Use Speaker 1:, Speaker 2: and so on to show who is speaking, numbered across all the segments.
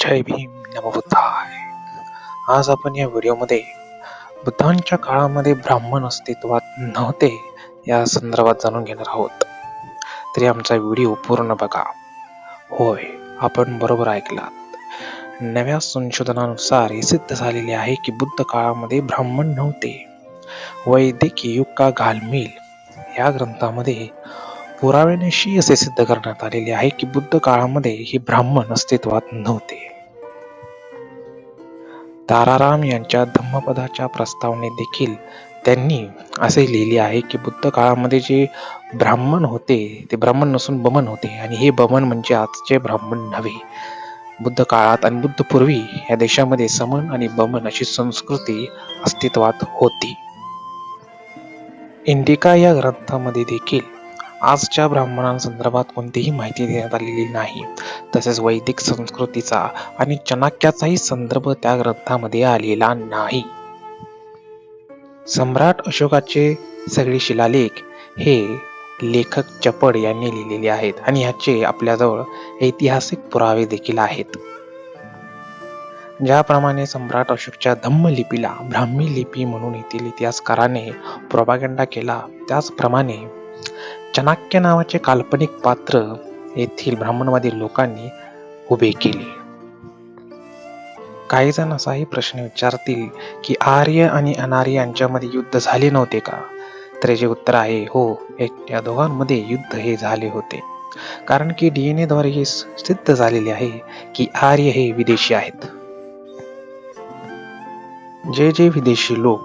Speaker 1: जय भीम नमबुद्धाय आज आपण या व्हिडिओमध्ये बुद्धांच्या काळामध्ये ब्राह्मण अस्तित्वात नव्हते या संदर्भात जाणून घेणार आहोत. तरी आमचा व्हिडिओ पूर्ण बघा. होय आपण बरोबर ऐकलात. नव्या संशोधनानुसार हे सिद्ध झालेले आहे की बुद्ध काळामध्ये ब्राह्मण नव्हते. वैदिक युग का घालमील या ग्रंथामध्ये पुराव्यानिशी असे सिद्ध करण्यात आलेले आहे की बुद्ध काळामध्ये हे ब्राह्मण अस्तित्वात नव्हते. ताराराम यांच्या धम्मपदाच्या प्रस्तावने देखील त्यांनी असे लिहिले आहे की बुद्ध काळामध्ये जे ब्राह्मण होते ते ब्राह्मण नसून बमन होते आणि हे बमन म्हणजे आजचे ब्राह्मण नव्हे. बुद्ध काळात आणि बुद्ध पूर्वी या देशामध्ये समन आणि बमन अशी संस्कृती अस्तित्वात होती. इंडिका या ग्रंथामध्ये देखील आजच्या ब्राह्मणांसंदर्भात कोणतीही माहिती देण्यात आलेली नाही. तसेच वैदिक संस्कृतीचा आणि चणाक्याचाही संदर्भ त्या ग्रंथामध्ये आलेला नाही. सम्राट अशोकाचे सगळे शिलालेख हे लेखक चपड यांनी लिहिलेले आहेत आणि ह्याचे आपल्याजवळ ऐतिहासिक पुरावे देखील आहेत. ज्याप्रमाणे सम्राट अशोकच्या धम्म लिपीला ब्राह्मी लिपी म्हणून येथील इतिहासकाराने प्रोपागंडा केला त्याचप्रमाणे चाणक्य नावाचे काल्पनिक पात्र येथील ब्राह्मणवादी लोकांनी उभे केले. काही जण असाही प्रश्न विचारतील की आर्य आणि अनार्य यांच्यामध्ये युद्ध झाले नव्हते का? तर याचे उत्तर आहे हो या दोघांमध्ये युद्ध हे झाले होते. कारण की डीएनए द्वारे हे सिद्ध झालेले आहे की आर्य हे विदेशी आहेत. जे जे विदेशी लोक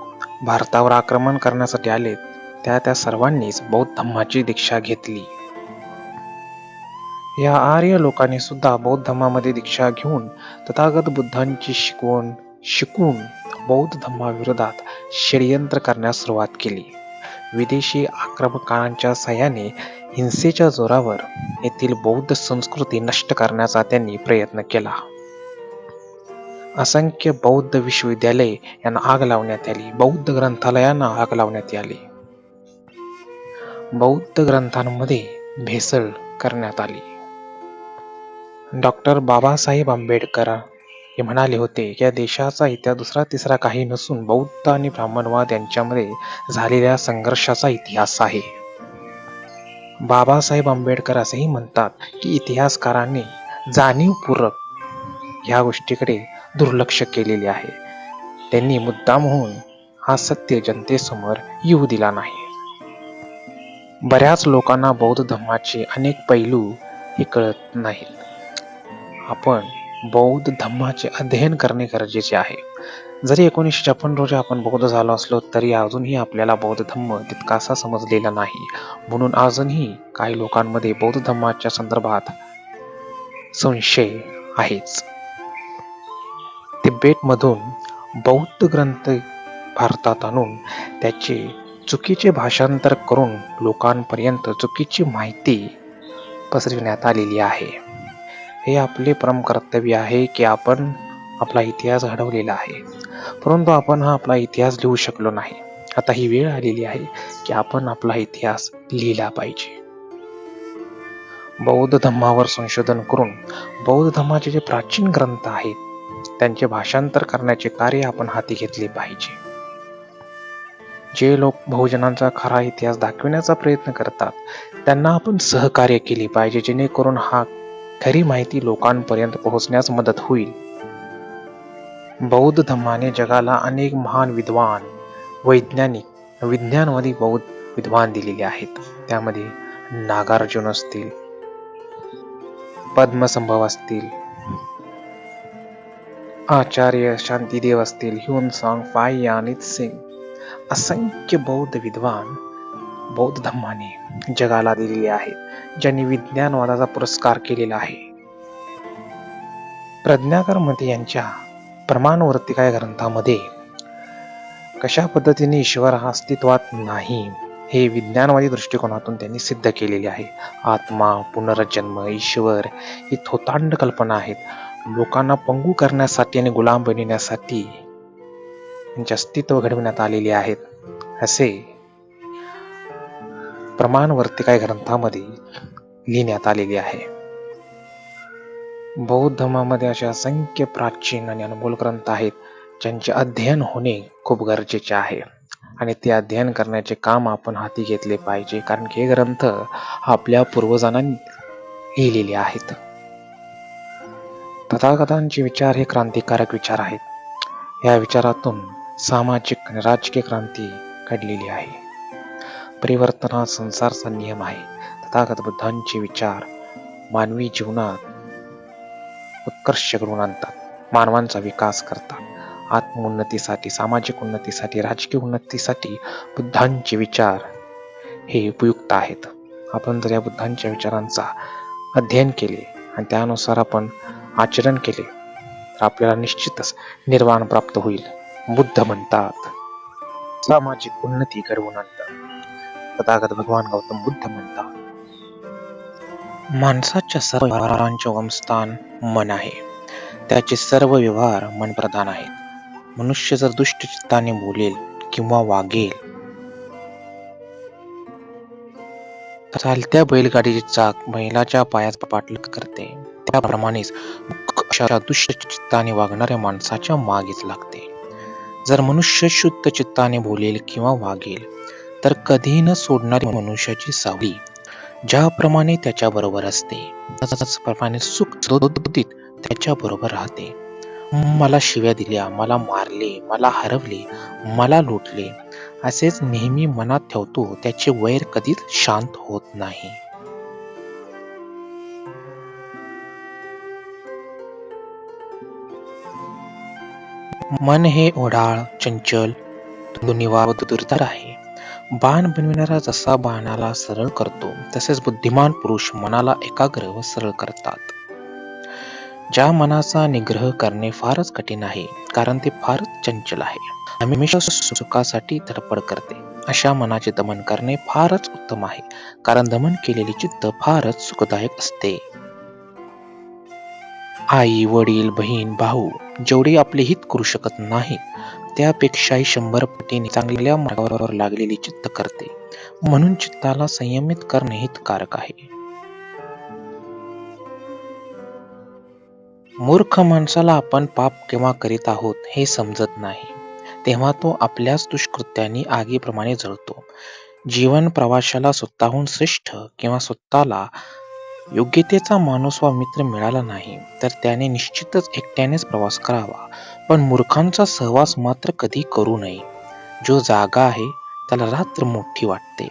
Speaker 1: भारतावर आक्रमण करण्यासाठी आलेत त्या त्या सर्वांनीच बौद्ध धम्माची दीक्षा घेतली. या आर्य लोकांनी सुद्धा बौद्ध धर्मामध्ये दीक्षा घेऊन तथागत बुद्धांची शिकवण शिकून बौद्ध धर्माविरोधात षडयंत्र करण्यास सुरुवात केली. विदेशी आक्रमकांच्या सहाय्याने हिंसेच्या जोरावर येथील बौद्ध संस्कृती नष्ट करण्याचा त्यांनी प्रयत्न केला. असंख्य बौद्ध विश्वविद्यालय यांना आग लावण्यात आली. बौद्ध ग्रंथालयांना आग लावण्यात आली. बौद्ध ग्रंथांमध्ये भेसळ करण्यात आली. डॉक्टर बाबासाहेब आंबेडकर हे म्हणाले की या देशाचा इतिहास दुसरा तिसरा काही नसून बौद्ध आणि ब्राह्मणवाद यांच्यामध्ये झालेल्या संघर्षाचा इतिहास आहे. बाबासाहेब आंबेडकर असेही म्हणतात की इतिहासकारांनी जाणीवपूर्वक ह्या गोष्टीकडे दुर्लक्ष केलेले आहे. त्यांनी मुद्दाम होऊन हा सत्य जनतेसमोर येऊ दिला नाही. बऱ्याच लोकांना बौद्ध धर्माचे अनेक पैलू हे कळत नाहीत. आपण बौद्ध धर्माचे अध्ययन करणे गरजेचे आहे. जरी एकोणीसशे छप्पन रोजी आपण बौद्ध झालो असलो तरी अजूनही आपल्याला बौद्ध धम्म तितकासा समजलेला नाही. म्हणून अजूनही काही लोकांमध्ये बौद्ध धर्माच्या संदर्भात संशय आहेच. तिबेटमधून बौद्ध ग्रंथ भारतात आणून त्याचे चुकीचे भाषांतर करून लोकांपर्यंत चुकीची माहिती पसरविण्यात आलेली आहे. हे आपले परम कर्तव्य आहे की आपण आपला इतिहास घडवलेला आहे. परंतु आपण हा आपला इतिहास लिहू शकलो नाही. आता ही वेळ आलेली आहे की आपण आपला इतिहास लिहिला पाहिजे. बौद्ध धम्मावर संशोधन करून बौद्ध धम्माचे जे प्राचीन ग्रंथ आहेत त्यांचे भाषांतर करण्याचे कार्य आपण हाती घेतले पाहिजे. जे लोक बहुजनांचा खरा इतिहास दाखविण्याचा प्रयत्न करतात त्यांना आपण सहकार्य केले पाहिजे जेणेकरून हा खरी माहिती लोकांपर्यंत पोहोचण्यास मदत होईल. बौद्ध धम्माने जगाला अनेक महान विद्वान वैज्ञानिक विज्ञानवादी बौद्ध विद्वान दिलेले आहेत. त्यामध्ये नागार्जुन असतील पद्मसंभव असतील आचार्य शांतीदेव असतील ह्युन सांग फाय यानित सिंग असंख्य बौद्ध विद्वान बौद्ध धम्माने जगाला दिलेले आहेत ज्यांनी विज्ञानवादाचा पुरस्कार केलेला आहे. प्रज्ञाकर मते यांच्या प्रमाणवर्तिका या ग्रंथामध्ये कशा पद्धतीने ईश्वर हा अस्तित्वात नाही हे विज्ञानवादी दृष्टिकोनातून त्यांनी सिद्ध केलेले आहे. आत्मा पुनर्जन्म ईश्वर ही थोतांड कल्पना आहेत. लोकांना पंगू करण्यासाठी आणि गुलाम बनविण्यासाठी यांचे अस्तित्व घडविण्यात आलेले आहेत. असे प्रमाणवर्ती ग्रंथामध्ये लिहिण्यात आलेले आहे. बौद्ध धर्मामध्ये असे असंख्य प्राचीन आणि अनमोल ग्रंथ आहेत ज्यांचे अध्ययन होणे खूप गरजेचे आहे. आणि ते अध्ययन करण्याचे काम आपण हाती घेतले पाहिजे कारण की हे ग्रंथ आपल्या पूर्वजांनी लिहिलेले आहेत. तथागतांचे विचार हे क्रांतिकारक विचार आहेत. या विचारातून सामाजिक आणि राजकीय क्रांती घडलेली आहे. परिवर्तन हा संसारचा नियम आहे. तथागत बुद्धांचे विचार मानवी जीवनात उत्कर्ष घडवून आणतात. मानवांचा विकास करतात. आत्मोन्नतीसाठी सामाजिक उन्नतीसाठी राजकीय उन्नतीसाठी बुद्धांचे विचार हे उपयुक्त आहेत. आपण जर या बुद्धांच्या विचारांचा अध्ययन केले आणि त्यानुसार आपण आचरण केले तर आपल्याला निश्चितच निर्वाण प्राप्त होईल. बुद्ध म्हणतात. सामाजिक उन्नती घडवून आणतात. तथागत भगवान गौतम बुद्ध म्हणतात. माणसाच्या सर्व व्यवहारांचे उगमस्थान मन आहे. त्याचे सर्व व्यवहार मन प्रधान आहेत. मनुष्य जर दुष्ट चित्ताने बोलेल किंवा वागेल चालत्या बैलगाडीची चाक बैलाच्या पायात पाटल करते. त्याप्रमाणेच अशा दुष्ट चित्ताने वागणाऱ्या माणसाच्या मागेच लागते. जर मनुष्य शुद्ध चित्ताने बोलेल किंवा वागेल तर कधीही न सोडणारी मनुष्याची सावली ज्याप्रमाणे त्याच्याबरोबर असते त्याचप्रमाणे सुख त्याच्याबरोबर राहते. मला शिव्या दिल्या मला मारले मला हरवले मला लुटले असेच नेहमी मनात ठेवतो त्याचे वैर कधीच शांत होत नाही. मन हे ओढाळ चंचल दुनिवार दुर्धर आहे. बाण बनविणारा जसा बाणाला सरळ करतो तसेच बुद्धिमान पुरुष मनाला एकाग्र व सरळ करतात. ज्या मनाचा निग्रह करणे फारच कठीण आहे कारण ते फारच चंचल आहे. हमेशा सुखासाठी धडपड करते. अशा मनाचे दमन करणे फारच उत्तम आहे कारण दमन केलेले चित्त फारच सुखदायक असते. आई वडील बहीण भाऊ जेवढे आपले हित करू शकत नाही त्यापेक्षाही शंभर पटीने चांगल्या मार्गावर लागलेली चित्त करते. म्हणून चित्ताला संयमित करणे हितकारक आहे. मूर्ख माणसाला आपण पाप केव्हा करीत आहोत हे समजत नाही. तेव्हा तो आपल्याच दुष्कृत्यांनी आगीप्रमाणे जळतो. जीवन प्रवाशाला स्वतःहून श्रेष्ठ किंवा स्वतःला योग्यतेचा माणूस वा मित्र मिळाला नाही तर त्याने निश्चितच एकट्यानेच प्रवास करावा. पण मूर्खांचा सहवास मात्र कधी करू नये. जो जागा आहे त्याला रात्र मोठी वाटते.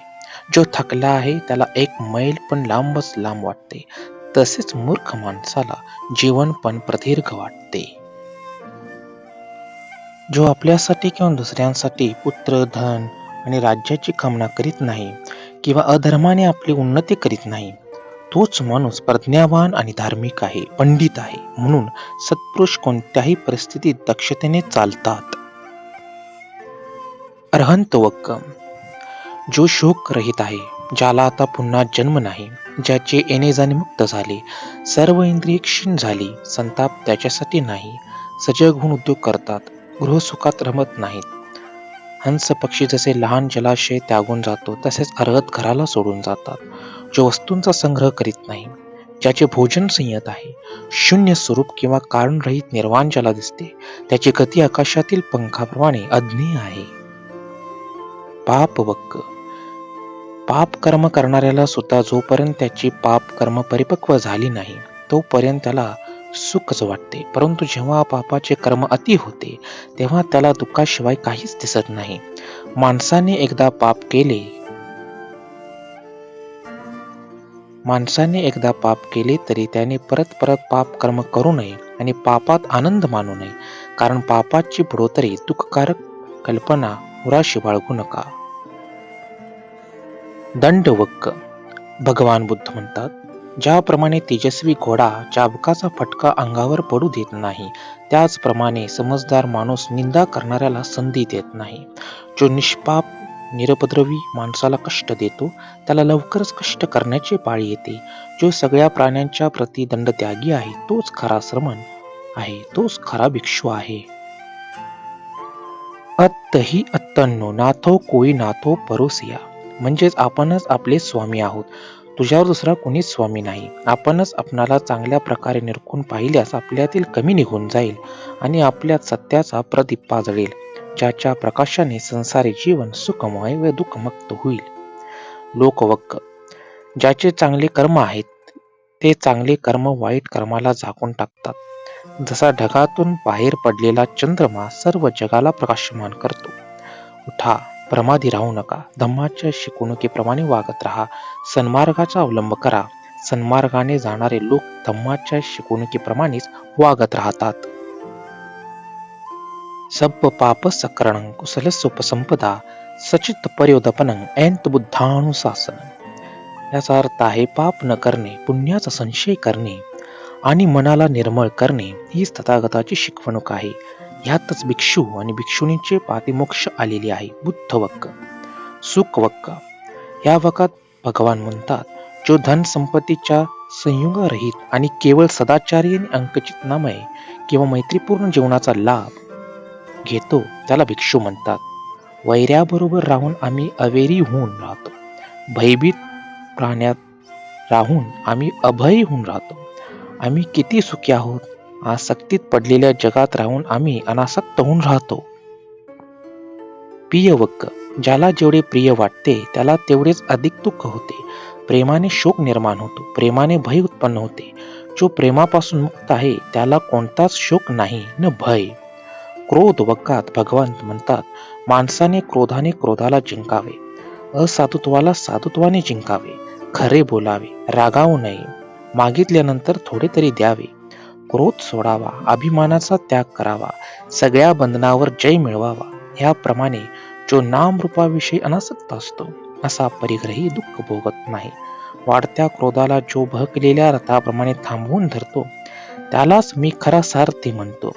Speaker 1: जो थकला आहे त्याला एक मैल पण लांबच लांब वाटते. तसेच मूर्ख माणसाला जीवन पण प्रदीर्घ वाटते. जो आपल्यासाठी किंवा दुसऱ्यांसाठी पुत्र धन आणि राज्याची कामना करीत नाही किंवा अधर्माने आपली उन्नती करीत नाही तोच माणूस प्रज्ञावान आणि धार्मिक आहे पंडित आहे म्हणून सत्पुरुष कोणत्याही परिस्थितीत दक्षतेने चालतात. अर्हंत वक्कम. जो शोक रहित आहे ज्याला आता पुन्हा जन्म नाही ज्याचे येणे जाणे मुक्त झाले सर्व इंद्रिय क्षीण झाली संताप त्याच्यासाठी नाही सजग होऊन उद्योग करतात गृहसुखात रमत नाहीत. हंस पक्षी जसे लहान जलाशय त्यागून जातो तसेच अर्हत घराला सोडून जातात. जो वस्तूंचा संग्रह करीत नाही ज्याचे भोजन संयत आहे शून्य स्वरूप किंवा कारणरहित निर्वाण ज्याला दिसते त्याची गती आकाशातील पंखाप्रमाणे अज्ञेय आहे. पाप वक्क पाप कर्म करणाऱ्याला सुद्धा जोपर्यंत त्याची पाप कर्म परिपक्व झाली नाही तोपर्यंत त्याला सुखच वाटते. परंतु जेव्हा पापाचे कर्म अति होते तेव्हा त्याला दुःखाशिवाय काहीच दिसत नाही. माणसाने एकदा पाप केले माणसाने एकदा पाप केले तरी त्याने परत परत पाप कर्म करू नये आणि पापात आनंद मानू नये. कारण पापाची बढोतरी दुःखकारक कल्पना उराशी बाळगू नका. दंडवक्क. भगवान बुद्ध म्हणतात ज्याप्रमाणे तेजस्वी घोडा चाबकाचा फटका अंगावर पडू देत नाही त्याचप्रमाणे समजदार माणूस निंदा करणाऱ्याला संधी देत नाही. जो निष्पाप निरपद्रवी माणसाला कष्ट देतो त्याला लवकरच कष्ट करण्याची पाळी येते. जो सगळ्या प्राण्यांच्या प्रति दंडत्यागी आहे तोच खरा श्रमण आहे तोच खरा भिक्षू आहे. अत्त ही अत्तन्नो नाथो कोई नाथो परोसिया. म्हणजेच आपणच आपले स्वामी आहोत. तुझ्यावर दुसरा कोणीच स्वामी नाही. आपणच आपणाला चांगल्या प्रकारे निरखून पाहिल्यास आपल्यातील कमी निघून जाईल आणि आपल्यात सत्याचा प्रदीप पाजळेल. ज्याच्या प्रकाशाने संसारी जीवन सुखमय व दुःखमुक्त होईल. लोकवक्क. ज्याचे चांगले कर्म आहेत ते चांगले कर्म वाईट कर्माला झाकून टाकतात. जसा ढगातून बाहेर पडलेला चंद्रमा सर्व जगाला प्रकाशमान करतो. उठा प्रमादी राहू नका. धम्माच्या शिकवणुकीप्रमाणे वागत राहा. सन्मार्गाचा अवलंब करा. सन्मार्गाने जाणारे लोक धम्माच्या शिकवणुकीप्रमाणेच वागत राहतात. सब पाप सकरणं कुशलसोपसंपदा सचित पर्योदपनं ऐंत बुद्धानुशासन याचा अर्थ आहे पाप न करणे पुण्याचा संशय करणे आणि मनाला निर्मळ करणे ही तथागताची शिकवणूक आहे. ह्यातच भिक्षू आणि भिक्षुणीचे पातिमोक्ष आलेले आहे बुद्ध वक्क सुख वक्क या वकात भगवान म्हणतात जो धन संपत्तीच्या संयुगारहित आणि केवळ सदाचारी आणि अंकचित नामय किंवा मैत्रीपूर्ण जीवनाचा लाभ घेतो त्याला भिक्षू म्हणतात. वैऱ्याबरोबर राहून आम्ही अवेरी होऊन राहतो. भयभीत प्राण्यात राहून आम्ही अभयी होऊन राहतो. आम्ही किती सुखी आहोत. आसक्तीत पडलेल्या जगात राहून आम्ही अनासक्त होऊन राहतो. प्रियवक्क ज्याला जेवढे प्रिय वाटते त्याला तेवढेच अधिक दुःख होते. प्रेमाने शोक निर्माण होतो. प्रेमाने भय उत्पन्न होते. जो प्रेमापासून मुक्त आहे त्याला कोणताच शोक नाही न भय. क्रोध वक्कात भगवान म्हणतात माणसाने क्रोधाने क्रोधाला जिंकावे असाधुत्वाला साधुत्वाने जिंकावे खरे बोलावे रागावू नये मागितल्यानंतर थोडे तरी द्यावे. क्रोध सोडावा अभिमानाचा त्याग करावा सगळ्या बंधनावर जय मिळवावा ह्याप्रमाणे जो नामरूपाविषयी अनासक्त असतो असा परिग्रही दुःख भोगत नाही. वाढत्या क्रोधाला जो बहकलेल्या रथाप्रमाणे थांबवून धरतो त्यालाच मी खरा सारथी म्हणतो.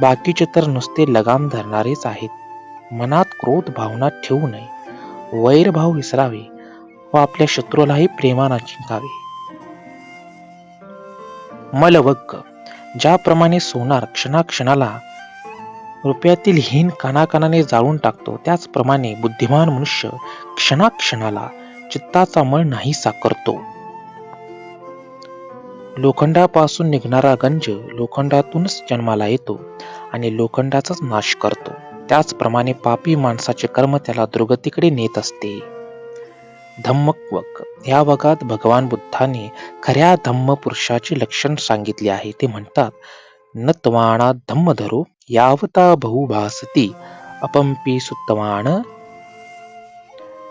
Speaker 1: बाकीचे तर नुसते लगाम धरणारेच आहेत. मनात क्रोध भावना ठेवू नये. वैरभाव विसरावे. व आपल्या शत्रूलाही प्रेमाना जिंकावे. मलवक्क. ज्याप्रमाणे सोनार क्षणाक्षणाला रुपयातील हीन कानाकानाने जाळून टाकतो त्याचप्रमाणे बुद्धिमान मनुष्य क्षणाक्षणाला चित्ताचा मळ नाहीसा करतो. लोखंडापासून निघणारा गंज लोखंडातूनच जन्माला येतो आणि लोखंडाचाच नाश करतो. त्याचप्रमाणे पापी माणसाचे कर्म त्याला दुर्गतीकडे नेत असते. धम्मवक या वगात भगवान बुद्धाने खऱ्या धम्म पुरुषाचे लक्षण सांगितले आहे. ते म्हणतात नत्वाणा धम्मधरो यावता बहुभासती अपंपी सुत्तवाण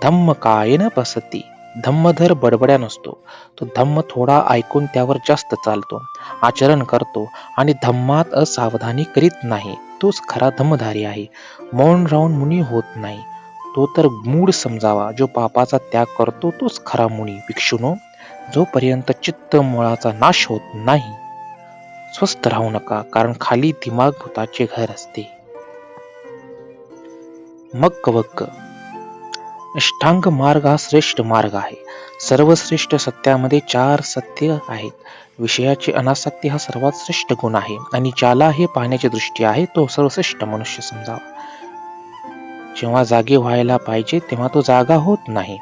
Speaker 1: धम्म कायन पसती धम्मधर बडबड्या नसतो. तो धम्म थोडा ऐकून त्यावर जास्त चालतो. आचरण करतो आणि धम्मात असावधानी करीत नाही. तोच खरा धम्मधारी आहे. मौन राहून मुनी होत नाही. तो तर मूड समजावा. जो पापाचा त्याग करतो तोच खरा मुनी. भिक्षुनो जोपर्यंत चित्त मुळाचा नाश होत नाही स्वस्थ राहू नका कारण खाली दिमाग भूताचे घर असते. मक्क वक्क अष्टांग मार्ग हा श्रेष्ठ मार्ग आहे. सर्वश्रेष्ठ सत्यामध्ये चार सत्य आहेत. विषयाची अनासक्ती हा सर्वात श्रेष्ठ गुण आहे आणि ज्याला हे पाहण्याची दृष्टी आहे तो सर्वश्रेष्ठ मनुष्य समजावा. जेव्हा जागे व्हायला पाहिजे तेव्हा तो जागा होत नाही.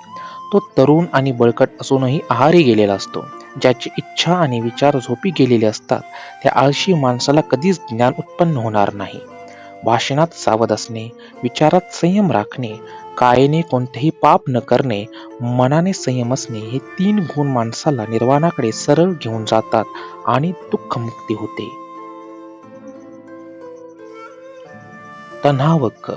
Speaker 1: तो तरुण आणि बळकट असूनही आहारी गेलेला असतो. ज्याची इच्छा आणि विचार झोपी गेलेले असतात त्या आळशी माणसाला कधीच ज्ञान उत्पन्न होणार नाही. भाषणात सावध असणे विचारात संयम राखणे कायेने कोणतेही पाप न करणे मनाने संयम असणे हे तीन गुण माणसाला निर्वाणाकडे सरळ घेऊन जातात आणि दुःखमुक्ती होते. तन्हावक.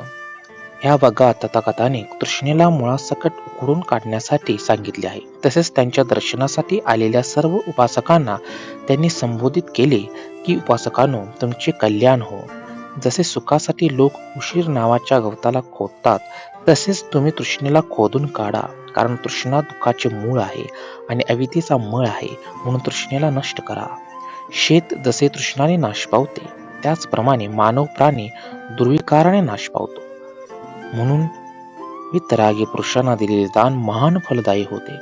Speaker 1: ह्या वगात तथाकथाने कृष्णेला मुळासकट उकडून काढण्यासाठी सांगितले आहे. तसेच त्यांच्या दर्शनासाठी आलेल्या सर्व उपासकांना त्यांनी संबोधित केले की उपासकांनो तुमचे कल्याण हो. जसे सुखासाठी लोक उशीर नावाच्या गवताला खोदतात तसेच तुम्ही तृष्णेला खोदून काढा कारण तृष्णा दुःखाचे मूळ आहे आणि अविधीचा मळ आहे म्हणून तृष्णेला नष्ट करा. शेत जसे तृष्णाने नाश पावते त्याचप्रमाणे मानव प्राणी दुर्विकाराने नाश पावतो म्हणून वितरागी पुरुषांना दिलेले दान महान फलदायी होते.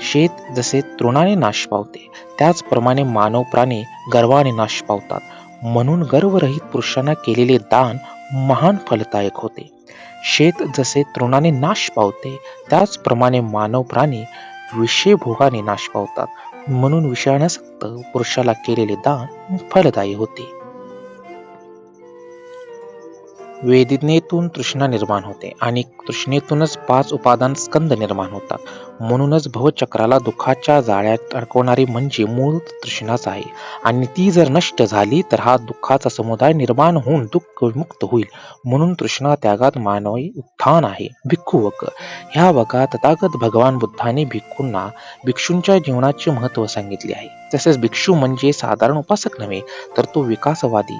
Speaker 1: शेत जसे तृणाने नाश पावते त्याचप्रमाणे मानव प्राणी गर्वाने नाश पावतात म्हणून गर्वरहित पुरुषांना केलेले दान महान फलदायक होते. शेत जसे तृणाने नाश पावते त्याचप्रमाणे मानव प्राणी विषयभोगाने नाश पावतात. म्हणून विषयानासक्त पुरुषाला केलेले दान फलदायी होते. वेदनेतून तृष्णा निर्माण होते आणि तृष्णेतूनच पाच उपादान स्कंद निर्माण होतात. म्हणूनच भवचक्राला दुःखाच्या जाळ्यात अडकवणारी म्हणजे मूळ तृष्णाच आहे. आणि ती जर नष्ट झाली तर हा दुःखाचा समुदाय निर्माण होऊन दुःख मुक्त होईल. म्हणून तृष्णा त्यागात मानवी उत्थान आहे. भिक्खुवक ह्या भागात तथागत भगवान बुद्धाने भिक्खूंना भिक्षूंच्या जीवनाचे महत्त्व सांगितले आहे. तसेच भिक्षू म्हणजे साधारण उपासक नव्हे तर तो विकासवादी.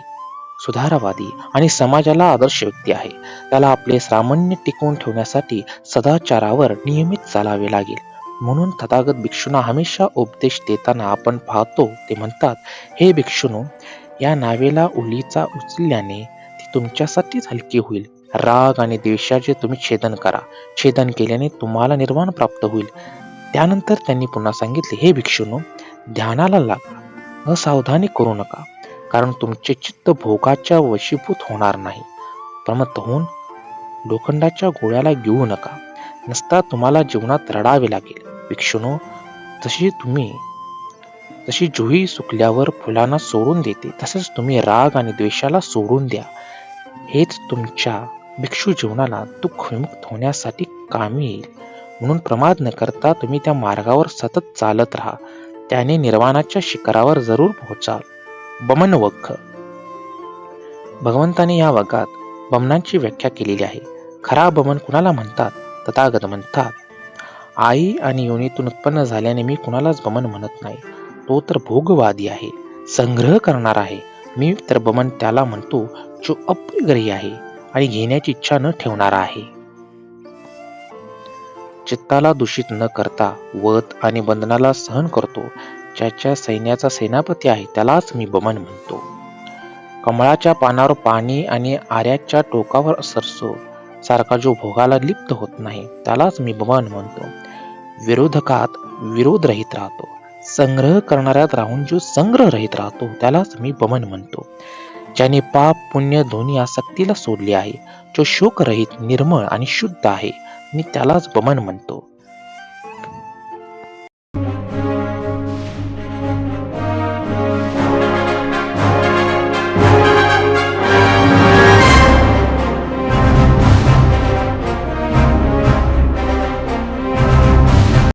Speaker 1: सुधारवादी आणि समाजाला आदर्श व्यक्ती आहे. त्याला आपले सामान्य टिकवून ठेवण्यासाठी सदाचारावर नियमित चालावे लागेल. म्हणून तथागत भिक्षूंना हमेशा उपदेश देताना आपण पाहतो ते म्हणतात हे भिक्षुनो या नावेला उलीचा उचलल्याने ती तुमच्यासाठीच हलकी होईल. राग आणि द्वेषाचे तुम्ही छेदन करा. छेदन केल्याने तुम्हाला निर्वाण प्राप्त होईल. त्यानंतर त्यांनी पुन्हा सांगितले हे भिक्षुनो ध्यानाला लागा. असावधानी करू नका. कारण तुमचे चित्त भोगाच्या वशीभूत होणार नाही. प्रमत्त होऊन लोखंडाच्या गोळ्याला घेऊ नका. नसता तुम्हाला जीवनात रडावे लागेल. भिक्षुनो जशी तुम्ही जशी जुही सुकल्यावर फुलांना सोडून देते तसेच तुम्ही राग आणि द्वेषाला सोडून द्या. हेच तुमच्या भिक्षू जीवनाला दुःखविमुक्त होण्यासाठी कामी येईल. म्हणून प्रमाद न करता तुम्ही त्या मार्गावर सतत चालत राहा. त्याने निर्वाणाच्या शिखरावर जरूर पोहोचाल. बमन वक्ख भगवंताने या वगात बमनांची व्याख्या केलेली आहे. खरा बमन कुणाला म्हणतात? तथागत म्हणतात. आई आणि योनीतून उत्पन्न झाल्याने मी कुणालाच बमन म्हणत नाही. तो तर भोगवादी आहे. संग्रह करणार आहे. मी तर बमन त्याला म्हणतो जो अपग्रही आहे आणि घेण्याची इच्छा न ठेवणारा आहे. चित्ताला दूषित न करता वत आणि बंधनाला सहन करतो. ज्याच्या सैन्याचा सेनापती आहे त्यालाच मी बमन म्हणतो. कमळाच्या पानावर पाणी आणि आर्याच्या टोकावर सरसो सारखा जो भोगाला लिप्त होत नाही त्यालाच मी बमन म्हणतो. विरोधकात विरोध रहित राहतो. संग्रह करणाऱ्यात राहून जो संग्रह रहित राहतो त्यालाच मी बमन म्हणतो. ज्याने पाप पुण्य दोन्ही आसक्तीला सोडली आहे जो शोकरहित निर्मळ आणि शुद्ध आहे मी त्यालाच बमन म्हणतो.